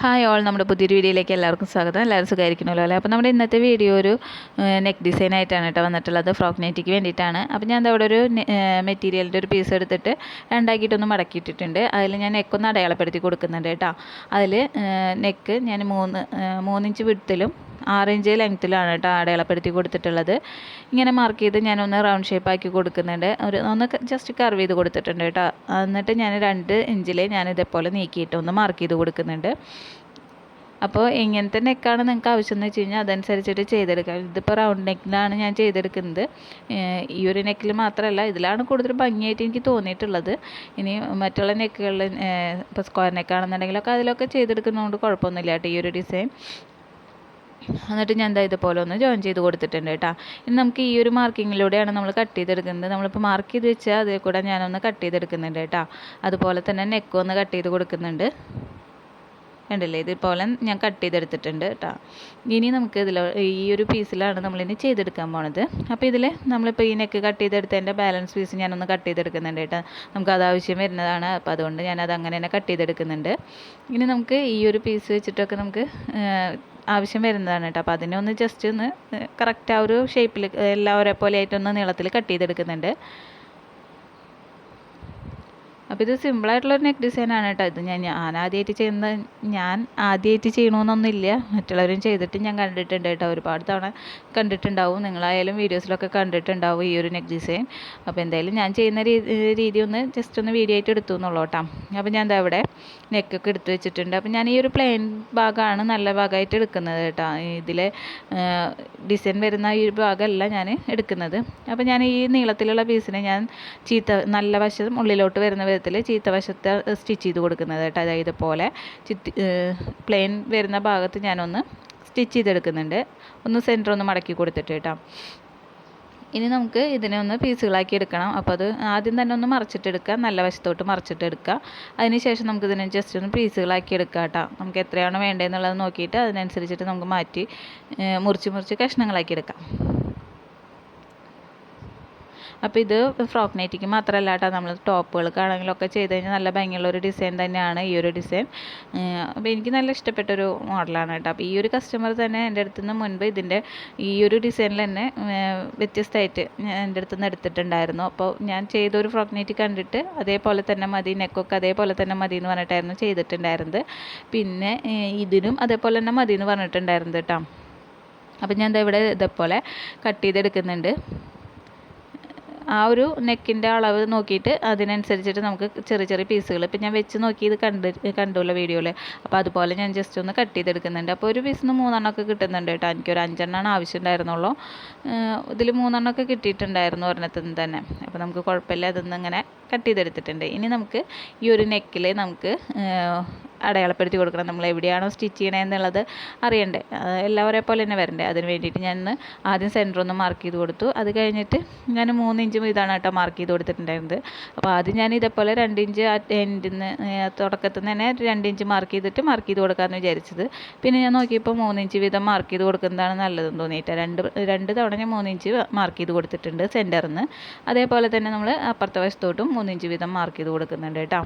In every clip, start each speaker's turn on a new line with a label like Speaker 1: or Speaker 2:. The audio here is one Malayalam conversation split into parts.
Speaker 1: ഹായ് ഓൾ നമ്മുടെ പുതിയൊരു വീഡിയോയിലേക്ക് എല്ലാവർക്കും സ്വാഗതം. എല്ലാവരും സുഖമായിരിക്കണമല്ലോ അല്ലേ? അപ്പോൾ നമ്മുടെ ഇന്നത്തെ വീഡിയോ ഒരു നെക്ക് ഡിസൈൻ ആയിട്ടാണ് കേട്ടോ വന്നിട്ടുള്ളത്. ഫ്രോക്ക് നെറ്റിക്ക് വേണ്ടിയിട്ടാണ്. അപ്പോൾ ഞാൻ അവിടെ ഒരു മെറ്റീരിയലിന്റെ ഒരു പീസ് എടുത്തിട്ട് രണ്ടാക്കിയിട്ടൊന്ന് മടക്കിയിട്ടിട്ടുണ്ട്. അതിൽ ഞാൻ നെക്കൊന്ന് അടയാളപ്പെടുത്തി കൊടുക്കുന്നുണ്ട് കേട്ടോ. അതിൽ നെക്ക് ഞാൻ മൂന്ന് മൂന്നിഞ്ച് വിടുത്തിലും ആറ് ഇഞ്ച് ലെങ്ത്തിലാണ് കേട്ടോ അടയാളപ്പെടുത്തി കൊടുത്തിട്ടുള്ളത്. ഇങ്ങനെ മാർക്ക് ചെയ്ത് ഞാനൊന്ന് റൗണ്ട് ഷേപ്പ് ആക്കി കൊടുക്കുന്നുണ്ട്. ഒരു ഒന്ന് ജസ്റ്റ് കർവ് ചെയ്ത് കൊടുത്തിട്ടുണ്ട് കേട്ടോ. എന്നിട്ട് ഞാൻ രണ്ട് ഇഞ്ചിൽ ഞാൻ ഇതേപോലെ നീക്കിയിട്ട് ഒന്ന് മാർക്ക് ചെയ്ത് കൊടുക്കുന്നുണ്ട്. അപ്പോൾ എങ്ങനത്തെ നെക്കാണ് നിങ്ങൾക്ക് ആവശ്യം എന്ന് വെച്ച് കഴിഞ്ഞാൽ അതനുസരിച്ചിട്ട് ചെയ്തെടുക്കാം. ഇതിപ്പോൾ റൗണ്ട് നെക്കിലാണ് ഞാൻ ചെയ്തെടുക്കുന്നത്. ഈ ഒരു നെക്കിൽ മാത്രമല്ല ഇതിലാണ് കൂടുതൽ ഭംഗിയായിട്ട് എനിക്ക് തോന്നിയിട്ടുള്ളത്. ഇനി മറ്റുള്ള നെക്കുകളിൽ ഇപ്പോൾ സ്ക്വയർ നെക്കാണെന്നുണ്ടെങ്കിലൊക്കെ അതിലൊക്കെ ചെയ്തെടുക്കുന്നതുകൊണ്ട് കുഴപ്പമൊന്നുമില്ല കേട്ടോ ഈ ഒരു ഡിസൈൻ എന്നിട്ട് ഞാൻ എന്താ ഇതുപോലെ ഒന്ന് ജോയിൻ ചെയ്ത് കൊടുത്തിട്ടുണ്ട് കേട്ടോ. ഇനി നമുക്ക് ഈ ഒരു മാർക്കിങ്ങിലൂടെയാണ് നമ്മൾ കട്ട് ചെയ്തെടുക്കുന്നത്. നമ്മളിപ്പോൾ മാർക്ക് ചെയ്ത് വെച്ചാൽ അതിൽ കൂടെ ഞാനൊന്ന് കട്ട് ചെയ്തെടുക്കുന്നുണ്ട് കേട്ടോ. അതുപോലെ തന്നെ നെക്ക് ഒന്ന് കട്ട് ചെയ്ത് കൊടുക്കുന്നുണ്ട്. കണ്ടില്ലേ? ഇതുപോലെ ഞാൻ കട്ട് ചെയ്തെടുത്തിട്ടുണ്ട് കേട്ടോ. ഇനി നമുക്ക് ഇതിൽ ഈ ഒരു പീസിലാണ് നമ്മളിനി ചെയ്തെടുക്കാൻ പോണത്. അപ്പോൾ ഇതിൽ നമ്മളിപ്പോൾ ഈ നെക്ക് കട്ട് ചെയ്തെടുത്തതിന്റെ ബാലൻസ് പീസ് ഞാനൊന്ന് കട്ട് ചെയ്തെടുക്കുന്നുണ്ട് കേട്ടോ. നമുക്ക് അത് ആവശ്യം വരുന്നതാണ്. അപ്പോൾ അതുകൊണ്ട് ഞാനത് അങ്ങനെ തന്നെ കട്ട് ചെയ്തെടുക്കുന്നുണ്ട്. ഇനി നമുക്ക് ഈ ഒരു പീസ് വെച്ചിട്ടൊക്കെ നമുക്ക് ആവശ്യം വരുന്നതാണ് കേട്ടോ. അപ്പോൾ അതിനെ ഒന്ന് ജസ്റ്റ് ഒന്ന് കറക്റ്റ് ആ ഒരു ഷേപ്പിൽ എല്ലാം ഒരേപോലെ ആയിട്ടൊന്ന് നീളത്തിൽ കട്ട് ചെയ്തെടുക്കുന്നുണ്ട്. അപ്പോൾ ഇത് സിമ്പിളായിട്ടുള്ളൊരു നെക്ക് ഡിസൈനാണ് കേട്ടോ. ഇത് ഞാൻ ഞാൻ ആദ്യമായിട്ട് ചെയ്യുന്ന ഞാൻ ആദ്യമായിട്ട് ചെയ്യണമെന്നൊന്നുമില്ല മറ്റുള്ളവരും ചെയ്തിട്ട് ഞാൻ കണ്ടിട്ടുണ്ട് കേട്ടോ. ഒരുപാട് തവണ കണ്ടിട്ടുണ്ടാവും. നിങ്ങളായാലും വീഡിയോസിലൊക്കെ കണ്ടിട്ടുണ്ടാവും ഈ ഒരു നെക്ക് ഡിസൈൻ അപ്പോൾ എന്തായാലും ഞാൻ ചെയ്യുന്ന രീതി ഒന്ന് ജസ്റ്റ് ഒന്ന് വീഡിയോ ആയിട്ട് എടുത്തു എന്നുള്ളൂ കേട്ടോ. അപ്പോൾ ഞാൻ എന്താ ഇവിടെ നെക്കൊക്കെ എടുത്തു വെച്ചിട്ടുണ്ട്. അപ്പോൾ ഞാൻ ഈ ഒരു പ്ലെയിൻ ഭാഗമാണ് നല്ല ഭാഗമായിട്ട് എടുക്കുന്നത് കേട്ടോ. ഇതിൽ ഡിസൈൻ വരുന്ന ഈ ഒരു ഭാഗമല്ല ഞാൻ എടുക്കുന്നത്. അപ്പോൾ ഞാൻ ഈ നീളത്തിലുള്ള പീസിനെ ഞാൻ ചീത്ത നല്ല വശം ഉള്ളിലോട്ട് വരുന്ന വിധത്തിൽ ചീത്ത വശത്ത് സ്റ്റിച്ച് ചെയ്ത് കൊടുക്കുന്നത് കേട്ടോ. അതായത് ഇതുപോലെ ചിത്തി പ്ലെയിൻ വരുന്ന ഭാഗത്ത് ഞാനൊന്ന് സ്റ്റിച്ച് ചെയ്തെടുക്കുന്നുണ്ട്. ഒന്ന് സെന്റർ ഒന്ന് മടക്കി കൊടുത്തിട്ട് കേട്ടോ. ഇനി നമുക്ക് ഇതിനെ ഒന്ന് പീസുകളാക്കി എടുക്കണം. അപ്പോൾ അത് ആദ്യം തന്നെ ഒന്ന് മറച്ചിട്ടെടുക്കുക. നല്ല വശത്തോട്ട് മറച്ചിട്ടെടുക്കുക. അതിന് ശേഷം നമുക്ക് ഇതിനെ ജസ്റ്റ് ഒന്ന് പീസുകളാക്കി എടുക്കുക കേട്ടോ. നമുക്ക് എത്രയാണ് വേണ്ടതെന്നുള്ളത് നോക്കിയിട്ട് അതിനനുസരിച്ചിട്ട് നമുക്ക് മാറ്റി മുറിച്ച് മുറിച്ച് കഷ്ണങ്ങളാക്കി എടുക്കാം. അപ്പോൾ ഇത് ഫ്രോക്ക് നൈറ്റിക്ക് മാത്രമല്ല കേട്ടോ നമ്മൾ ടോപ്പുകൾക്കാണെങ്കിലൊക്കെ ചെയ്ത് കഴിഞ്ഞാൽ നല്ല ഭംഗിയുള്ളൊരു ഡിസൈൻ തന്നെയാണ് ഈ ഒരു ഡിസൈൻ. അപ്പോൾ എനിക്ക് നല്ല ഇഷ്ടപ്പെട്ടൊരു മോഡലാണ് കേട്ടോ. അപ്പോൾ ഈ ഒരു കസ്റ്റമർ തന്നെ എന്റെ അടുത്ത് നിന്ന് മുൻപ് ഇതിന്റെ ഈ ഒരു ഡിസൈനിൽ തന്നെ വ്യത്യസ്തമായിട്ട് എന്റെ അടുത്ത് നിന്ന് എടുത്തിട്ടുണ്ടായിരുന്നു. അപ്പോൾ ഞാൻ ചെയ്തൊരു ഫ്രോക്ക് നൈറ്റ് കണ്ടിട്ട് അതേപോലെ തന്നെ മതി നെക്കൊക്കെ അതേപോലെ തന്നെ മതി എന്ന് പറഞ്ഞിട്ടായിരുന്നു ചെയ്തിട്ടുണ്ടായിരുന്നത്. പിന്നെ ഇതിനും അതേപോലെ തന്നെ മതി എന്ന് പറഞ്ഞിട്ടുണ്ടായിരുന്നത് കേട്ടോ. അപ്പം ഞാൻ ഇവിടെ ഇതേപോലെ കട്ട് ചെയ്തെടുക്കുന്നുണ്ട്. ആ ഒരു നെക്കിന്റെ അളവ് നോക്കിയിട്ട് അതിനനുസരിച്ചിട്ട് നമുക്ക് ചെറിയ ചെറിയ പീസുകൾ ഇപ്പം ഞാൻ വെച്ച് നോക്കി ഇത് കണ്ട് കണ്ടുള്ള വീഡിയോയിൽ അപ്പോൾ അതുപോലെ ഞാൻ ജസ്റ്റ് ഒന്ന് കട്ട് ചെയ്തെടുക്കുന്നുണ്ട്. അപ്പോൾ ഒരു പീസിന് മൂന്നെണ്ണമൊക്കെ കിട്ടുന്നുണ്ട് കേട്ടോ. എനിക്കൊരു അഞ്ചെണ്ണമാണ് ആവശ്യം ഉണ്ടായിരുന്നുള്ളൂ ഇതിൽ മൂന്നെണ്ണമൊക്കെ കിട്ടിയിട്ടുണ്ടായിരുന്നു ഒരെണ്ണത്തിൽ തന്നെ. അപ്പോൾ നമുക്ക് കുഴപ്പമില്ല. അതൊന്നും ഇങ്ങനെ കട്ട് ചെയ്തെടുത്തിട്ടുണ്ട്. ഇനി നമുക്ക് ഈ ഒരു നെക്കിൽ നമുക്ക് അടയാളപ്പെടുത്തി കൊടുക്കണം. നമ്മൾ എവിടെയാണോ സ്റ്റിച്ച് ചെയ്യണമെന്നുള്ളത് അറിയണ്ടേ. എല്ലാവരെ പോലെ തന്നെ വരണ്ടേ. അതിന് വേണ്ടിയിട്ട് ഞാൻ ആദ്യം സെന്റർ ഒന്ന് മാർക്ക് ചെയ്ത് കൊടുത്തു. അത് കഴിഞ്ഞിട്ട് ഞാൻ മൂന്ന് ഇഞ്ചും ഇതാണ് കേട്ടോ മാർക്ക് ചെയ്ത് കൊടുത്തിട്ടുണ്ടായിരുന്നത്. അപ്പോൾ ആദ്യം ഞാൻ ഇതേപോലെ രണ്ട് ഇഞ്ച് എൻഡിൽ നിന്ന് തുടക്കത്തിൽ തന്നെ രണ്ട് ഇഞ്ച് മാർക്ക് ചെയ്തിട്ട് മാർക്ക് ചെയ്ത് കൊടുക്കാമെന്ന് വിചാരിച്ചത്. പിന്നെ ഞാൻ നോക്കിയപ്പോൾ മൂന്ന് ഇഞ്ച് വീതം മാർക്ക് ചെയ്ത് കൊടുക്കുന്നതാണ് നല്ലതെന്ന് തോന്നിയിട്ട്. രണ്ട് രണ്ട് തവണ ഞാൻ മൂന്ന് ഇഞ്ച് മാർക്ക് ചെയ്ത് കൊടുത്തിട്ടുണ്ട് സെന്ററിൽ നിന്ന് അതേപോലെ തന്നെ നമ്മൾ അപ്പുറത്തെ വശത്തോട്ടും മൂന്ന് ഇഞ്ച് വീതം മാർക്ക് ചെയ്ത് കൊടുക്കുന്നുണ്ട് കേട്ടോ.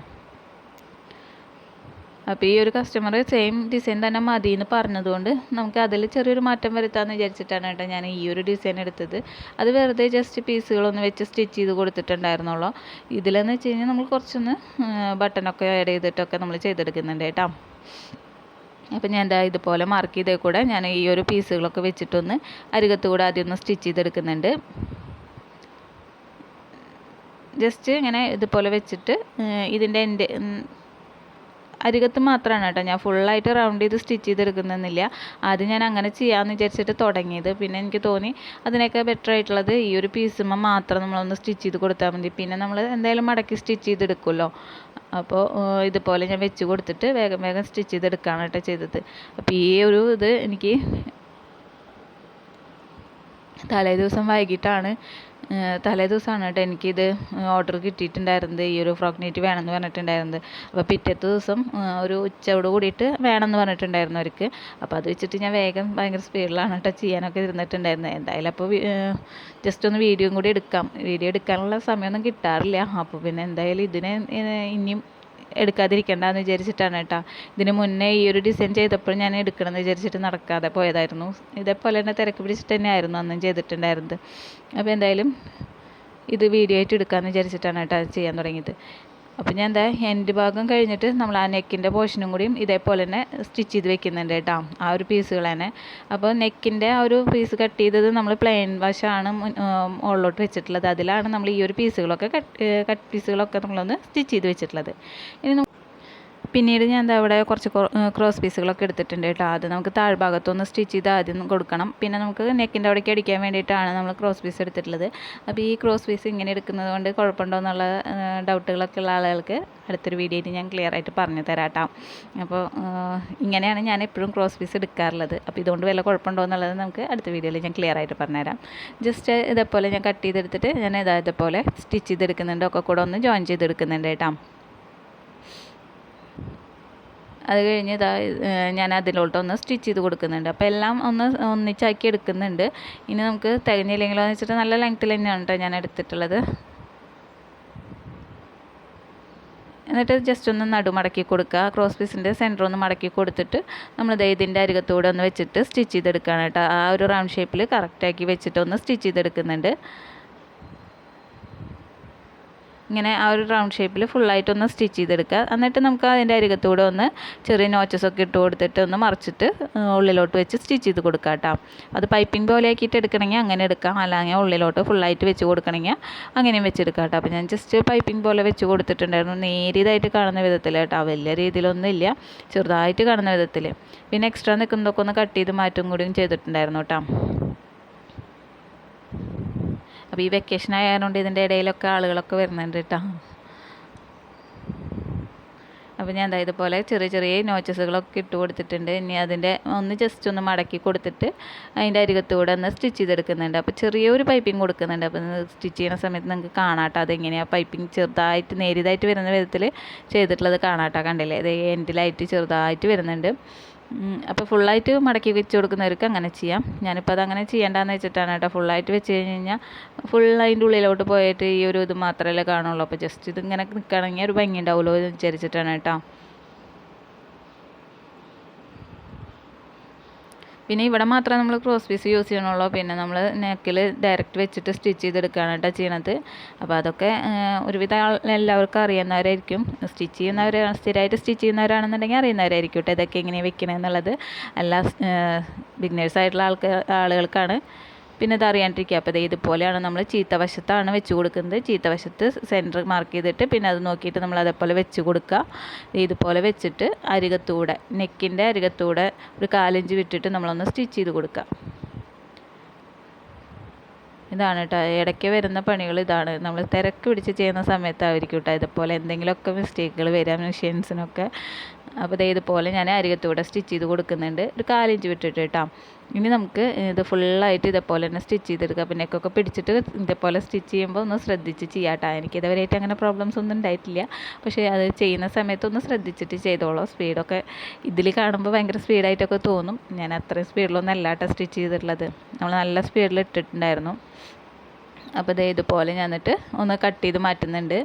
Speaker 1: അപ്പോൾ ഈ ഒരു കസ്റ്റമർ സെയിം ഡിസൈൻ തന്നെ മതി എന്ന് പറഞ്ഞതുകൊണ്ട് നമുക്ക് അതിൽ ചെറിയൊരു മാറ്റം വരുത്താമെന്ന് വിചാരിച്ചിട്ടാണ് കേട്ടോ ഞാൻ ഈ ഒരു ഡിസൈൻ എടുത്തത്. അത് വെറുതെ ജസ്റ്റ് പീസുകളൊന്ന് വെച്ച് സ്റ്റിച്ച് ചെയ്ത് കൊടുത്തിട്ടുണ്ടായിരുന്നുള്ളൂ. ഇതിലെന്ന് വെച്ച് കഴിഞ്ഞാൽ നമ്മൾ കുറച്ചൊന്ന് ബട്ടണൊക്കെ ആഡ് ചെയ്തിട്ടൊക്കെ നമ്മൾ ചെയ്തെടുക്കുന്നുണ്ട് കേട്ടോ. അപ്പോൾ ഞാൻ എന്താ ഇതുപോലെ മാർക്ക് ചെയ്തേ കൂടെ ഞാൻ ഈ ഒരു പീസുകളൊക്കെ വെച്ചിട്ടൊന്ന് അരികത്ത് കൂടെ ആദ്യം ഒന്ന് സ്റ്റിച്ച് ചെയ്തെടുക്കുന്നുണ്ട്. ജസ്റ്റ് ഇങ്ങനെ ഇതുപോലെ വെച്ചിട്ട് ഇതിന്റെ എന്റെ അരികത്ത് മാത്രമാണ് കേട്ടോ. ഞാൻ ഫുള്ളായിട്ട് റൗണ്ട് ചെയ്ത് സ്റ്റിച്ച് ചെയ്തെടുക്കുന്നില്ല ആദ്യം ഞാൻ അങ്ങനെ ചെയ്യാമെന്ന് വിചാരിച്ചിട്ട് തുടങ്ങിയത്. പിന്നെ എനിക്ക് തോന്നി അതിനൊക്കെ ബെറ്റർ ആയിട്ടുള്ളത് ഈ ഒരു പീസുമ്മ മാത്രം നമ്മളൊന്ന് സ്റ്റിച്ച് ചെയ്ത് കൊടുത്താൽ മതി. പിന്നെ നമ്മൾ എന്തായാലും മടക്കി സ്റ്റിച്ച് ചെയ്തെടുക്കുമല്ലോ. അപ്പോൾ ഇതുപോലെ ഞാൻ വെച്ച് കൊടുത്തിട്ട് വേഗം വേഗം സ്റ്റിച്ച് ചെയ്തെടുക്കുകയാണ് കേട്ടോ ചെയ്തത്. അപ്പോൾ ഈ ഒരു ഇത് എനിക്ക് തലേ ദിവസം വൈകിട്ടാണ്. തലേ ദിവസമാണ് കേട്ടോ എനിക്കിത് ഓർഡർ കിട്ടിയിട്ടുണ്ടായിരുന്നത്. ഈ ഒരു ഫ്രോക്ക് നെറ്റ് വേണമെന്ന് പറഞ്ഞിട്ടുണ്ടായിരുന്നത്. അപ്പോൾ പിറ്റത്തെ ദിവസം ഒരു ഉച്ചയോട് കൂടിയിട്ട് വേണമെന്ന് പറഞ്ഞിട്ടുണ്ടായിരുന്നു അവർക്ക്. അപ്പോൾ അത് വെച്ചിട്ട് ഞാൻ വേഗം ഭയങ്കര സ്പീഡിലാണ് കേട്ടോ ചെയ്യാനൊക്കെ ഇരുന്നിട്ടുണ്ടായിരുന്നത്. എന്തായാലും അപ്പോൾ ജസ്റ്റ് ഒന്ന് വീഡിയോയും കൂടി എടുക്കാം. വീഡിയോ എടുക്കാനുള്ള സമയമൊന്നും കിട്ടാറില്ല. അപ്പോൾ പിന്നെ എന്തായാലും ഇതിനെ ഇനിയും എടുക്കാതിരിക്കണ്ടെന്ന് വിചാരിച്ചിട്ടാണ് കേട്ടോ. ഇതിന് മുന്നേ ഈ ഒരു ഡിസൈൻ ചെയ്തപ്പോൾ ഞാൻ എടുക്കണമെന്ന് വിചാരിച്ചിട്ട് നടക്കാതെ പോയതായിരുന്നു. ഇതേപോലെ തന്നെ തിരക്ക് പിടിച്ചിട്ട് തന്നെയായിരുന്നു അന്നും ചെയ്തിട്ടുണ്ടായിരുന്നത്. അപ്പോൾ എന്തായാലും ഇത് വീഡിയോ ആയിട്ട് എടുക്കാമെന്ന് വിചാരിച്ചിട്ടാണ് കേട്ടോ ചെയ്യാൻ തുടങ്ങിയത്. അപ്പോൾ ഞാൻ എന്താ എന്റെ ഭാഗം കഴിഞ്ഞിട്ട് നമ്മൾ ആ നെക്കിന്റെ പോർഷനും കൂടിയും ഇതേപോലെ തന്നെ സ്റ്റിച്ച് ചെയ്ത് വെക്കുന്നുണ്ട് കേട്ടോ ആ ഒരു പീസുകൾ തന്നെ. അപ്പോൾ നെക്കിന്റെ ആ ഒരു പീസ് കട്ട് ചെയ്തത് നമ്മൾ പ്ലെയിൻ വശമാണ് മുകളിലോട്ട് വെച്ചിട്ടുള്ളത്. അതിലാണ് നമ്മൾ ഈ ഒരു പീസുകളൊക്കെ കട്ട് കട്ട് പീസുകളൊക്കെ നമ്മളൊന്ന് സ്റ്റിച്ച് ചെയ്ത് വെച്ചിട്ടുള്ളത്. ഇനി പിന്നീട് ഞാൻ എന്താ ഇവിടെ കുറച്ച് ക്രോസ് പീസുകളൊക്കെ എടുത്തിട്ടുണ്ട് കേട്ടോ. അത് നമുക്ക് താഴ്ഭാഗത്തൊന്ന് സ്റ്റിച്ച് ചെയ്ത് ആദ്യം കൊടുക്കണം. പിന്നെ നമുക്ക് നെക്കിന്റെ അവിടേക്ക് അടിക്കാൻ വേണ്ടിയിട്ടാണ് നമ്മൾ ക്രോസ് പീസ് എടുത്തിട്ടുള്ളത്. അപ്പോൾ ഈ ക്രോസ് പീസ് ഇങ്ങനെ എടുക്കുന്നത് കൊണ്ട് കുഴപ്പമുണ്ടോ എന്നുള്ള ഡൗട്ടുകളൊക്കെ ഉള്ള ആളുകൾക്ക് അടുത്തൊരു വീഡിയോയിൽ ഞാൻ ക്ലിയർ ആയിട്ട് പറഞ്ഞു തരാം അപ്പോൾ ഇങ്ങനെയാണ് ഞാൻ എപ്പോഴും ക്രോസ് പീസ് എടുക്കാറുള്ളത്. അപ്പോൾ ഇതുകൊണ്ട് വല്ല കുഴപ്പമുണ്ടോ എന്നുള്ളത് നമുക്ക് അടുത്ത വീഡിയോയിൽ ഞാൻ ക്ലിയർ ആയിട്ട് പറഞ്ഞുതരാം ജസ്റ്റ് ഇതേപോലെ ഞാൻ കട്ട് ചെയ്തെടുത്തിട്ട് ഞാൻ ഇതായതുപോലെ സ്റ്റിച്ച് ചെയ്തെടുക്കുന്നുണ്ട്. ഒക്കെ കൂടെ ഒന്ന് ജോയിൻ ചെയ്തെടുക്കുന്നുണ്ട് കേട്ടോ. അത് കഴിഞ്ഞ് ഇതാ ഞാൻ അതിലോട്ടൊന്ന് സ്റ്റിച്ച് ചെയ്ത് കൊടുക്കുന്നുണ്ട്. അപ്പോൾ എല്ലാം ഒന്ന് ഒന്നിച്ചാക്കി എടുക്കുന്നുണ്ട്. ഇനി നമുക്ക് തികഞ്ഞില്ലെങ്കിലോ എന്ന് വെച്ചിട്ട് നല്ല ലെങ്ത്തിൽ തന്നെയാണ് കേട്ടോ ഞാൻ എടുത്തിട്ടുള്ളത്. എന്നിട്ട് ജസ്റ്റ് ഒന്ന് നടു മടക്കി കൊടുക്കുക. ക്രോസ് പീസിന്റെ സെന്റർ ഒന്ന് മടക്കി കൊടുത്തിട്ട് നമ്മൾ ഇതിന്റെ അരികത്തൂടെ ഒന്ന് വെച്ചിട്ട് സ്റ്റിച്ച് ചെയ്തെടുക്കുകയാണ് കേട്ടോ ആ ഒരു റൗണ്ട് ഷേപ്പിൽ കറക്റ്റാക്കി വെച്ചിട്ട് ഒന്ന് സ്റ്റിച്ച് ചെയ്തെടുക്കുന്നുണ്ട്. ഇങ്ങനെ ആ ഒരു റൗണ്ട് ഷേപ്പിൽ ഫുള്ളായിട്ടൊന്ന് സ്റ്റിച്ച് ചെയ്തെടുക്കുക. എന്നിട്ട് നമുക്ക് അതിന്റെ അരികത്തൂടെ ഒന്ന് ചെറിയ നോച്ചസൊക്കെ ഇട്ട് കൊടുത്തിട്ട് ഒന്ന് മറിച്ചിട്ട് ഉള്ളിലോട്ട് വെച്ച് സ്റ്റിച്ച് ചെയ്ത് കൊടുക്കുക കേട്ടോ. അത് പൈപ്പിംഗ് പോലെ ആക്കിയിട്ട് എടുക്കണമെങ്കിൽ അങ്ങനെ എടുക്കാം. അല്ലെങ്കിൽ ഉള്ളിലോട്ട് ഫുള്ളായിട്ട് വെച്ച് കൊടുക്കണമെങ്കിൽ അങ്ങനെയും വെച്ചെടുക്കാം കേട്ടോ. അപ്പോൾ ഞാൻ ജസ്റ്റ് പൈപ്പിംഗ് പോലെ വെച്ച് കൊടുത്തിട്ടുണ്ടായിരുന്നു. നേരിയതായിട്ട് കാണുന്ന വിധത്തിൽ കേട്ടോ. വലിയ രീതിയിലൊന്നും ഇല്ല. ചെറുതായിട്ട് കാണുന്ന വിധത്തിൽ പിന്നെ എക്സ്ട്രാ നിൽക്കുന്നതൊക്കെ ഒന്ന് കട്ട് ചെയ്ത് മാറ്റും കൂടിയും ചെയ്തിട്ടുണ്ടായിരുന്നു കേട്ടോ. അപ്പോൾ ഈ വെക്കേഷൻ ആയതുകൊണ്ട് ഇതിന്റെ ഇടയിലൊക്കെ ആളുകളൊക്കെ വരുന്നുണ്ട് കേട്ടോ അപ്പോൾ ഞാൻ എന്താ ഇതുപോലെ ചെറിയ ചെറിയ നോച്ചസുകളൊക്കെ ഇട്ട് കൊടുത്തിട്ടുണ്ട്. ഇനി അതിന്റെ ഒന്ന് ജസ്റ്റ് ഒന്ന് മടക്കി കൊടുത്തിട്ട് അതിന്റെ അരികത്തൂടെ ഒന്ന് സ്റ്റിച്ച് ചെയ്തെടുക്കുന്നുണ്ട്. അപ്പോൾ ചെറിയൊരു പൈപ്പിംഗ് കൊടുക്കുന്നുണ്ട്. അപ്പോൾ സ്റ്റിച്ച് ചെയ്യുന്ന സമയത്ത് നിങ്ങൾക്ക് കാണാട്ടോ. അതെങ്ങനെയാണ് പൈപ്പിംഗ് ചെറുതായിട്ട് നേരിയതായിട്ട് വരുന്ന വിധത്തിൽ ചെയ്തിട്ടുള്ളത് കാണാട്ടോ. കണ്ടില്ലേ? അത് എൻഡിലായിട്ട് ചെറുതായിട്ട് വരുന്നുണ്ട്. അപ്പോൾ ഫുള്ളായിട്ട് മടക്കി വെച്ച് കൊടുക്കുന്നവർക്ക് അങ്ങനെ ചെയ്യാം. ഞാനിപ്പോൾ അത് അങ്ങനെ ചെയ്യേണ്ടതെന്ന് വെച്ചിട്ടാണ് കേട്ടോ. ഫുള്ളായിട്ട് വെച്ച് കഴിഞ്ഞ് കഴിഞ്ഞാൽ ഫുൾ അതിന്റെ ഉള്ളിലോട്ട് പോയിട്ട് ഈ ഒരു ഇത് മാത്രമല്ലേ കാണുള്ളൂ. അപ്പോൾ ജസ്റ്റ് ഇതിങ്ങനെ നിൽക്കുകയാണെങ്കിൽ ഒരു ഭംഗി ഉണ്ടാവുമല്ലോ എന്ന് വിചാരിച്ചിട്ടാണ് കേട്ടോ. പിന്നെ ഇവിടെ മാത്രമേ നമ്മൾ ക്രോസ് പീസ് യൂസ് ചെയ്യണുള്ളൂ. പിന്നെ നമ്മൾ നെക്കിൽ ഡയറക്റ്റ് വെച്ചിട്ട് സ്റ്റിച്ച് ചെയ്തെടുക്കുകയാണ് കേട്ടോ ചെയ്യണത്. അപ്പോൾ അതൊക്കെ ഒരുവിധം എല്ലാവർക്കും അറിയുന്നവരായിരിക്കും. സ്റ്റിച്ച് ചെയ്യുന്നവർ സ്ഥിരമായിട്ട് സ്റ്റിച്ച് ചെയ്യുന്നവരാണെന്നുണ്ടെങ്കിൽ അറിയുന്നവരായിരിക്കും കേട്ടോ ഇതൊക്കെ എങ്ങനെയാണ് വെക്കണമെന്നുള്ളത് എല്ലാ ബിഗിനേഴ്സ് ആയിട്ടുള്ള ആൾക്ക് ആളുകൾക്കാണ്. പിന്നെ ഇത് അറിയാണ്ടിരിക്കുക. അപ്പോൾ ഇതുപോലെയാണ് നമ്മൾ ചീത്ത വശത്താണ് വെച്ച് കൊടുക്കുന്നത്. ചീത്ത വശത്ത് സെന്റർ മാർക്ക് ചെയ്തിട്ട് പിന്നെ അത് നോക്കിയിട്ട് നമ്മൾ അതേപോലെ വെച്ച് കൊടുക്കുക. ഇതുപോലെ വെച്ചിട്ട് അരികത്തൂടെ നെക്കിന്റെ അരികത്തൂടെ ഒരു കാലഞ്ച് വിട്ടിട്ട് നമ്മളൊന്ന് സ്റ്റിച്ച് ചെയ്ത് കൊടുക്കുക. ഇതാണ് കേട്ടോ ഇടയ്ക്ക് വരുന്ന പണികൾ ഇതാണ്. നമ്മൾ തിരക്ക് പിടിച്ച് ചെയ്യുന്ന സമയത്തായിരിക്കും കേട്ടോ ഇതുപോലെ എന്തെങ്കിലുമൊക്കെ മിസ്റ്റേക്കുകൾ വരാം മെഷീൻസിനൊക്കെ അപ്പോൾ ഇതേ ഇതുപോലെ ഞാൻ അരികത്തൂടെ സ്റ്റിച്ച് ചെയ്ത് കൊടുക്കുന്നുണ്ട്. ഒരു കാലിഞ്ച് വിട്ടിട്ട് കേട്ടോ ഇനി നമുക്ക് ഇത് ഫുള്ളായിട്ട് ഇതേപോലെ തന്നെ സ്റ്റിച്ച് ചെയ്തെടുക്കുക പിന്നെ നെക്കൊക്കെ പിടിച്ചിട്ട് ഇതേപോലെ സ്റ്റിച്ച് ചെയ്യുമ്പോൾ ഒന്ന് ശ്രദ്ധിച്ച് ചെയ്യാം കേട്ടോ എനിക്ക് ഇതുവരെയായിട്ട് അങ്ങനെ പ്രോബ്ലംസ് ഒന്നും ഉണ്ടായിട്ടില്ല. പക്ഷേ അത് ചെയ്യുന്ന സമയത്ത് ഒന്ന് ശ്രദ്ധിച്ചിട്ട് ചെയ്തോളൂ. സ്പീഡൊക്കെ ഇതിൽ കാണുമ്പോൾ ഭയങ്കര സ്പീഡായിട്ടൊക്കെ തോന്നും. ഞാൻ അത്രയും സ്പീഡിലൊന്നും അല്ല കേട്ടോ സ്റ്റിച്ച് ചെയ്തിട്ടുള്ളത്. നമ്മൾ നല്ല സ്പീഡിൽ ഇട്ടിട്ടുണ്ടായിരുന്നു. അപ്പോൾ ഇതേ ഇതുപോലെ ഞാനിട്ട് ഒന്ന് കട്ട് ചെയ്ത് മാറ്റുന്നുണ്ട്.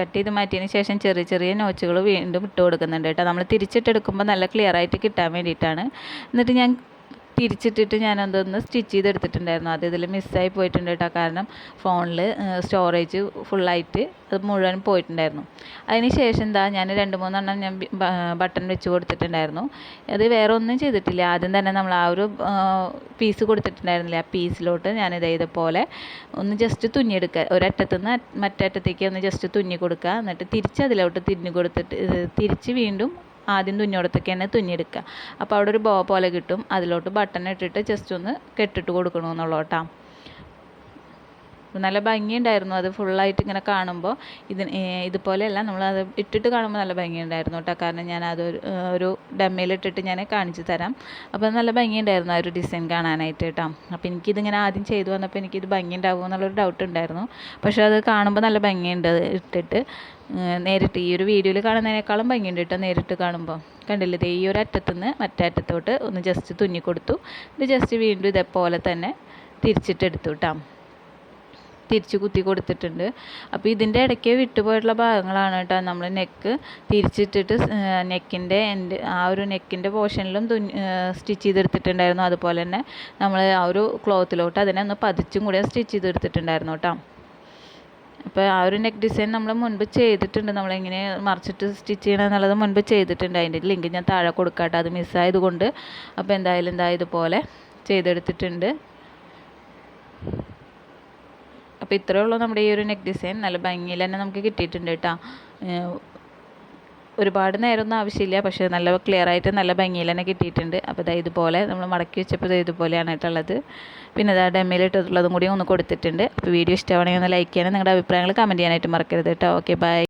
Speaker 1: കട്ട് ചെയ്ത് മാറ്റിയതിന് ശേഷം ചെറിയ ചെറിയ നോച്ചുകൾ വീണ്ടും ഇട്ട് കൊടുക്കുന്നുണ്ട് കേട്ടോ. നമ്മൾ തിരിച്ചിട്ടെടുക്കുമ്പോൾ നല്ല ക്ലിയർ ആയിട്ട് കിട്ടാൻ വേണ്ടിയിട്ടാണ്. എന്നിട്ട് ഞാൻ തിരിച്ചിട്ടിട്ട് ഞാൻ അതൊന്ന് സ്റ്റിച്ച് ചെയ്തെടുത്തിട്ടുണ്ടായിരുന്നു. അത് ഇതിൽ മിസ്സായി പോയിട്ടുണ്ട് കേട്ടോ. കാരണം ഫോണിൽ സ്റ്റോറേജ് ഫുള്ളായിട്ട് അത് മുഴുവൻ പോയിട്ടുണ്ടായിരുന്നു. അതിന് ശേഷം എന്താ ഞാൻ രണ്ട് മൂന്നെണ്ണം ഞാൻ ബട്ടൺ വെച്ച് കൊടുത്തിട്ടുണ്ടായിരുന്നു. അത് വേറെ ഒന്നും ചെയ്തിട്ടില്ല. ആദ്യം തന്നെ നമ്മൾ ആ ഒരു പീസ് കൊടുത്തിട്ടുണ്ടായിരുന്നില്ല ആ പീസിലോട്ട് ഞാൻ ഇതേപോലെ ഒന്ന് ജസ്റ്റ് തുന്നിയെടുക്കുക ഒരറ്റത്തു നിന്ന് മറ്റേ അറ്റത്തേക്ക് ഒന്ന് ജസ്റ്റ് തുന്നി കൊടുക്കുക എന്നിട്ട് തിരിച്ച് അതിലോട്ട് തിരിഞ്ഞു കൊടുത്തിട്ട് തിരിച്ച് വീണ്ടും ആദ്യം തുന്നിയോടത്തൊക്കെ തന്നെ തുന്നിയെടുക്കുക. അപ്പോൾ അവിടെ ഒരു ബോ പോലെ കിട്ടും. അതിലോട്ട് ബട്ടൺ ഇട്ടിട്ട് ജസ്റ്റ് ഒന്ന് കെട്ടിട്ട് കൊടുക്കണമെന്നുള്ളൂ കേട്ടോ. നല്ല ഭംഗിയുണ്ടായിരുന്നു. അത് ഫുള്ളായിട്ട് ഇങ്ങനെ കാണുമ്പോൾ ഇതിന് ഇതുപോലെയല്ല. നമ്മളത് ഇട്ടിട്ട് കാണുമ്പോൾ നല്ല ഭംഗിയുണ്ടായിരുന്നു കേട്ടോ കാരണം ഞാൻ അത് ഒരു ഡമ്മയിലിട്ടിട്ട് ഞാൻ കാണിച്ചു തരാം. അപ്പോൾ നല്ല ഭംഗിയുണ്ടായിരുന്നു ആ ഒരു ഡിസൈൻ കാണാനായിട്ട് കേട്ടോ അപ്പോൾ എനിക്കിതിങ്ങനെ ആദ്യം ചെയ്തു വന്നപ്പോൾ എനിക്കിത് ഭംഗിയുണ്ടാവുമോ എന്നുള്ളൊരു ഡൗട്ട് ഉണ്ടായിരുന്നു. പക്ഷേ അത് കാണുമ്പോൾ നല്ല ഭംഗിയുണ്ട് ഇട്ടിട്ട്. നേരിട്ട് ഈ ഒരു വീഡിയോയിൽ കാണുന്നതിനേക്കാളും ഭംഗിയുണ്ട് കേട്ടോ നേരിട്ട് കാണുമ്പോൾ കണ്ടില്ലേ? ഈ ഒരു അറ്റത്തുനിന്ന് മറ്റേ അറ്റത്തോട്ട് ഒന്ന് ജസ്റ്റ് തുന്നി കൊടുത്തു ഇത് ജസ്റ്റ് വീണ്ടും ഇതേപോലെ തന്നെ തിരിച്ചിട്ടെടുത്തു കേട്ടോ തിരിച്ച് കുത്തി കൊടുത്തിട്ടുണ്ട്. അപ്പോൾ ഇതിന്റെ ഇടയ്ക്ക് വിട്ടുപോയിട്ടുള്ള ഭാഗങ്ങളാണ് കേട്ടോ. നമ്മൾ നെക്ക് തിരിച്ചിട്ടിട്ട് നെക്കിന്റെ എന്റെ ആ ഒരു നെക്കിന്റെ പോർഷനിലും തുന്നി സ്റ്റിച്ച് ചെയ്തെടുത്തിട്ടുണ്ടായിരുന്നു. അതുപോലെ തന്നെ നമ്മൾ ആ ഒരു ക്ലോത്തിലോട്ട് അതിനെ ഒന്ന് പതിച്ചും കൂടി സ്റ്റിച്ച് ചെയ്തെടുത്തിട്ടുണ്ടായിരുന്നു കേട്ടോ. അപ്പോൾ ആ ഒരു നെക്ക് ഡിസൈൻ നമ്മൾ മുൻപ് ചെയ്തിട്ടുണ്ട്. നമ്മളെങ്ങനെ മറിച്ചിട്ട് സ്റ്റിച്ച് ചെയ്യണം എന്നുള്ളത് മുൻപ് ചെയ്തിട്ടുണ്ട്. അതിന്റെ ലിങ്ക് ഞാൻ താഴെ കൊടുക്കാട്ടോ. അത് മിസ്സായതുകൊണ്ട് അപ്പോൾ എന്തായാലും എന്താ ഇതുപോലെ ചെയ്തെടുത്തിട്ടുണ്ട്. അപ്പോൾ ഇത്രയേ ഉള്ളൂ നമ്മുടെ ഈ ഒരു നെക്ക് ഡിസൈൻ. നല്ല ഭംഗിയിൽ തന്നെ നമുക്ക് കിട്ടിയിട്ടുണ്ട് കേട്ടോ. ഒരുപാട് നേരമൊന്നും ആവശ്യമില്ല പക്ഷേ നല്ല ക്ലിയർ ആയിട്ട് നല്ല ഭംഗിയിൽ തന്നെ കിട്ടിയിട്ടുണ്ട്. അപ്പോൾ ഇതാ ഇതുപോലെ നമ്മൾ മടക്കി വെച്ചപ്പോൾ ഇതുപോലെയാണ് ഇട്ടുള്ളത് പിന്നെ ഇതാ ഡെമ്മയിൽ ഇട്ടിട്ടുള്ളതും കൂടി ഒന്ന് കൊടുത്തിട്ടുണ്ട്. അപ്പോൾ വീഡിയോ ഇഷ്ടമാണെങ്കിൽ ഒന്ന് ലൈക്ക് ചെയ്യാനും നിങ്ങളുടെ അഭിപ്രായങ്ങൾ കമന്റ് ചെയ്യാനായിട്ട് മറക്കരുത് കേട്ടോ. Okay bye